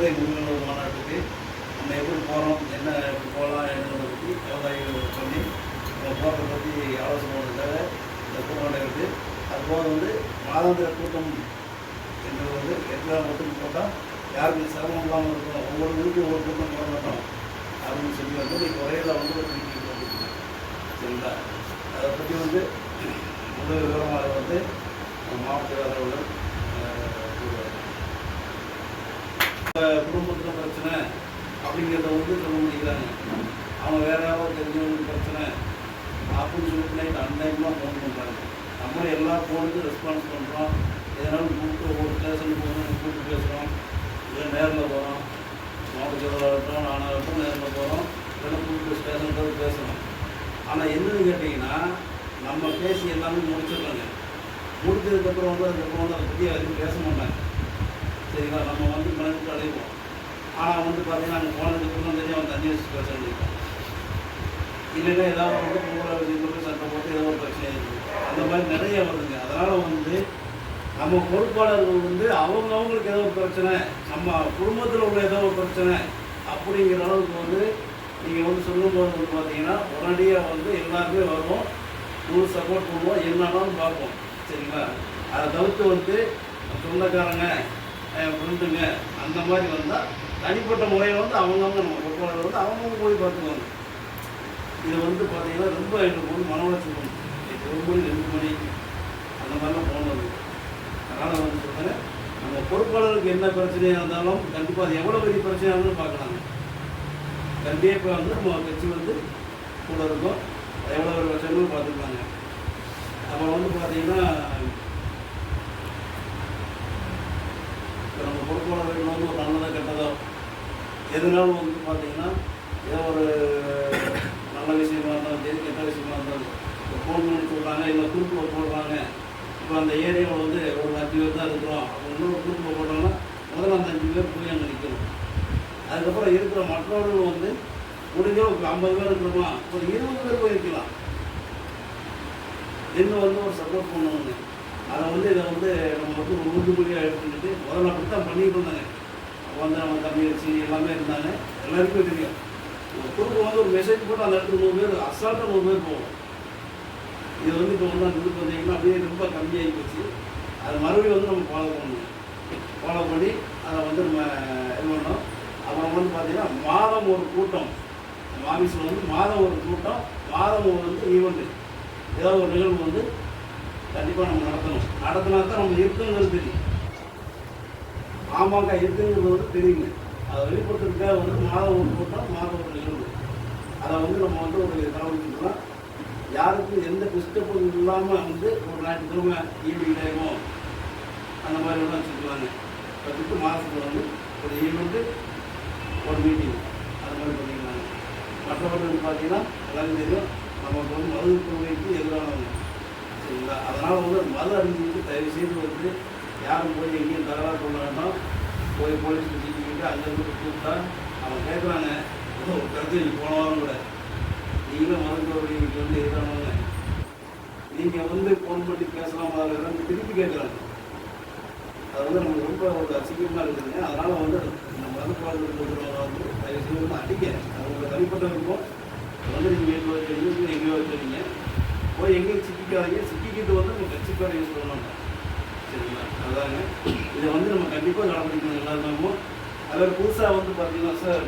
முத்திரை முருகனூர் மாநாட்டுக்கு நம்ம எப்படி போகிறோம் என்ன எப்படி போகலாம் என்னன்றதை பற்றி விவசாயிகள் சொல்லி நம்ம போகிறத பற்றி ஆலோசனை பண்ணுறதுக்காக இந்த கூட்டம் இருக்குது அதுபோக வந்து மாதாந்திர கூட்டம் என்பது வந்து எத்தனை மட்டும் போட்டால் யாருக்கும் சிரமம் இல்லாமல் இருக்கும் ஒவ்வொரு வீட்டுக்கும் ஒவ்வொரு கூட்டம் போட மாட்டோம். அப்படின்னு சொல்லி வந்து இன்னைக்கு ஒரேல வந்து ஒரு மீட்டிங் சரிங்களா? அதை பற்றி வந்து முதல் விவரம் வந்து நம்ம மாவட்ட செயலாளர்கள் கூறுவார் குடும்பத்தில் பிரச்சனை அப்படிங்கிறத வந்து சொல்ல முடிக்கிறாங்க அவங்க பிரச்சனை. அப்படின்னு சொல்லிட்டு நைட் அன்னைக்கெலாம் ஃபோன் பண்ணுறாங்க நம்ம எல்லா ஃபோனுக்கும் ரெஸ்பான்ஸ் பண்ணுறோம் எதனாலும் கூப்பிட்டு ஒரு ஸ்டேஷனுக்கு போகணும் கூப்பிட்டு பேசுகிறோம் இல்லை நேரில் போகிறோம் மாவட்ட நானாகட்டும் நேரில் போகிறோம் இல்லைன்னா கூப்பிட்டு ஸ்டேஷன் போய் பேசுகிறோம் ஆனால் என்னன்னு கேட்டிங்கன்னா நம்ம பேசி எல்லாமே முடிச்சிடுறாங்க முடிச்சதுக்கப்புறம் வந்து அதுக்கப்புறம் வந்து அதை பற்றி அதிகம் பேச மாட்டாங்க. சரிங்களா? நம்ம வந்து மனதுக்கு அடைவோம். ஆனால் வந்து பார்த்தீங்கன்னா அங்கே போனதுக்கப்புறம் தெரியும் அவன் தண்ணி வச்சு பேச வேண்டியிருக்கான் இல்லைன்னா ஏதாவது வந்து பொங்கலை சட்டம் போட்டு ஏதோ ஒரு பிரச்சனை இருக்குது அந்த மாதிரி நிறைய வருதுங்க. அதனால் வந்து நம்ம பொறுப்பாளர்கள் வந்து அவங்க அவங்களுக்கு ஏதோ ஒரு பிரச்சனை நம்ம குடும்பத்தில் உள்ள ஏதோ ஒரு பிரச்சனை அப்படிங்கிற அளவுக்கு வந்து நீங்கள் வந்து சொல்லும்போது வந்து பார்த்தீங்கன்னா உடனடியாக வந்து எல்லாருமே வருவோம். முழு சப்போர்ட் பண்ணுவோம். என்னன்னாலும் பார்ப்போம். சரிங்களா? அதை தவிர்த்து வந்து சொந்தக்காரங்க ஃப்ரெண்டுங்க அந்த மாதிரி வந்தால் தனிப்பட்ட முறையில் வந்து அவங்கவுங்க நம்ம பொறுப்பாளர்கள் வந்து அவங்கவுங்க போய் பார்த்துக்குவாங்க. இது வந்து பார்த்தீங்கன்னா ரொம்ப எங்களுக்கு வந்து மன உளைச்சல் பண்ணும் இப்போ ஒரு மணி ரெண்டு மணி அந்த மாதிரிலாம் போனது. அதனால் வந்து சொல்கிறேன் நம்ம பொறுப்பாளருக்கு என்ன பிரச்சனையாக இருந்தாலும் கண்டிப்பாக அது எவ்வளோ பெரிய பிரச்சனையாக இருந்தாலும் பார்க்கலாங்க கண்டிப்பாக வந்து நம்ம கட்சி வந்து கூட இருக்கும். அது எவ்வளோ ஒரு பிரச்சனையும் பார்த்துருக்காங்க அப்புறம் வந்து பார்த்தீங்கன்னா இப்போ நம்ம பொறுப்பாளர்கள் வந்து ஒரு நல்லதாக கெட்டதோ எதுனாலும் வந்து பார்த்தீங்கன்னா ஏதோ ஒரு நல்ல விஷயமா இருந்தாலும் சரி கெட்ட விஷயமா இருந்தாலும் இப்போ ஃபோன் பண்ணி சொல்கிறாங்க இல்லை குரூப்பில் போடுறாங்க. இப்போ அந்த ஏரியாவில் வந்து ஒரு அஞ்சு பேர் தான் இருக்கிறோம். அப்போ இன்னொரு குரூப்பில் போட்டாங்கன்னா முதல்ல அந்த அஞ்சு பேர் போய் அங்கே நிற்கணும் அதுக்கப்புறம் இருக்கிற மற்றவர்கள் வந்து முடிஞ்சோ இப்போ ஐம்பது பேர் இருக்கிறோமா? ஒரு இருபது பேர் போயிருக்கலாம். இன்னும் வந்து ஒரு சப்போர்ட் பண்ணுவாங்க அதை வந்து இதை வந்து நம்ம வந்து ஒரு உறுதிமொழியாக எடுத்துக்கிட்டு முதல்ல அப்படி தான் பண்ணிட்டு இருந்தாங்க. அப்போ வந்து நம்ம தம்பியரசி எல்லாமே இருந்தாங்க. எல்லாருக்குமே தெரியும். ஒரு வந்து ஒரு மெசேஜ் போட்டு அந்த இடத்துல நூறு பேர் அசால்ட்டாக நூறு பேர் போவோம் இது வந்து இப்போ வந்து அந்த இது பார்த்தீங்கன்னா அப்படியே ரொம்ப கம்மியாகி போச்சு அது மறுபடியும் வந்து நம்ம ஃபாலோ பண்ணணும் ஃபாலோ பண்ணி அதை வந்து நம்ம இது பண்ணோம் அப்புறம் வந்து பார்த்தீங்கன்னா மாதம் ஒரு கூட்டம் ஆஃபீஸில் வந்து மாதம் ஒரு கூட்டம் மாதம் ஒரு வந்து ஈவெண்ட்டு ஏதாவது ஒரு நிகழ்வு வந்து கண்டிப்பாக நம்ம நடத்தணும் நடத்தினா தான் நம்ம இருக்குங்கிறது தெரியும் ஆமாக்கா இருக்குங்கிறது வந்து தெரியுங்க அதை வெளிப்படுத்துறதுக்காக வந்து மாதம் ஒரு கூட்டம் மாதம் ஒரு நிகழ்வு. அதை வந்து நம்ம வந்து ஒரு தகவல் யாருக்கும் எந்த டிஸ்டர்பும் இல்லாமல் வந்து ஒரு ஞாயிற்றுக்கிழமை ஈவினிங் டைமோ அந்த மாதிரி எல்லாம் வச்சுக்கலாங்க. வச்சுட்டு மாதத்துக்கு வந்து ஒரு ஈவெண்ட்டு ஒரு மீட்டிங் அது மாதிரி பண்ணிக்கலாங்க. மற்றவர்கள் பார்த்தீங்கன்னா எல்லாரும் தெரியும் நமக்கு வந்து மது கொள்கைக்கு எதிரானவங்க. சரிங்களா? அதனால் வந்து மது அறிஞ்சிட்டு தயவு செய்து வந்து யாரும் போய் எங்கேயும் தகராறு பண்ண வேண்டாம். போய் போலீஸ் அந்த அங்கேருந்து கூப்பிட்டா அவங்க கேட்குறாங்க ஏதோ ஒரு கருத்து நீ போன வாரம் கூட. நீங்களும் மது இங்கே வந்து இருக்கிறவங்க நீங்கள் வந்து ஃபோன் பண்ணி பேசலாம் அதில் திருப்பி கேட்குறாங்க அது வந்து நமக்கு ரொம்ப ஒரு அசிங்கமாக இருக்குதுங்க அதனால் வந்து நம்ம மதுப்பாளர்கள் கொடுக்குறவங்க வந்து தயவு செய்து வந்து அடிக்க அவங்க தனிப்பட்ட இருக்கும் வந்து நீங்கள் எங்கே வச்சுருங்க எங்கேயோ வச்சுருங்க போய் எங்கேயும் சிக்கிக்காதீங்க. சிக்கிக்கிட்டு வந்து நம்ம கட்சிக்கார யூஸ் பண்ணணும் சரிங்களா? அதாங்க. இதை வந்து நம்ம கண்டிப்பாக கடைபிடிக்கணும் எல்லாருமே. அதில் புதுசாக வந்து பார்த்தீங்கன்னா சார்